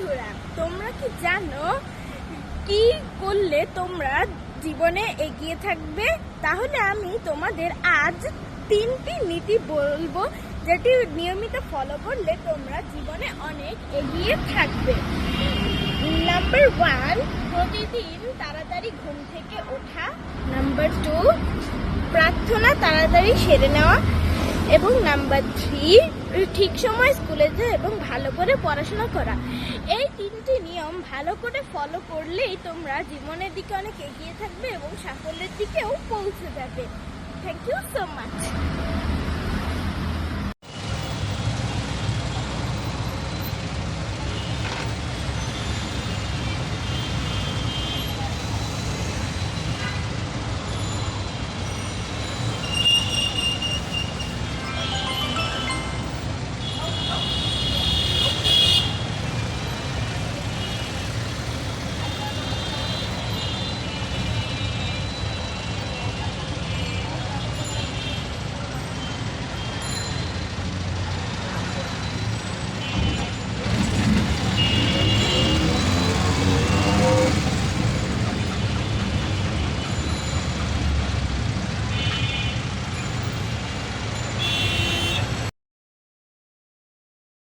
বন্ধুরা, তোমরা কি জানো কি করলে তোমরা জীবনে এগিয়ে থাকবে? তাহলে আমি তোমাদের আজ তিনটি নীতি বলব, যেটি নিয়মিত ফলো করলে তোমরা জীবনে অনেক এগিয়ে থাকবে। নাম্বার ওয়ান প্রতিদিন তাড়াতাড়ি ঘুম থেকে ওঠা। নাম্বার টু প্রার্থনা তাড়াতাড়ি সেরে নেওয়া। এবং নাম্বার থ্রি ঠিক সময় স্কুলে যাওয়া এবং ভালো করে পড়াশোনা করা। এই তিনটি নিয়ম ভালো করে ফলো করলেই তোমরা জীবনের দিকে অনেক এগিয়ে থাকবে এবং সাফল্যের দিকেও পৌঁছে যাবে। Thank you so much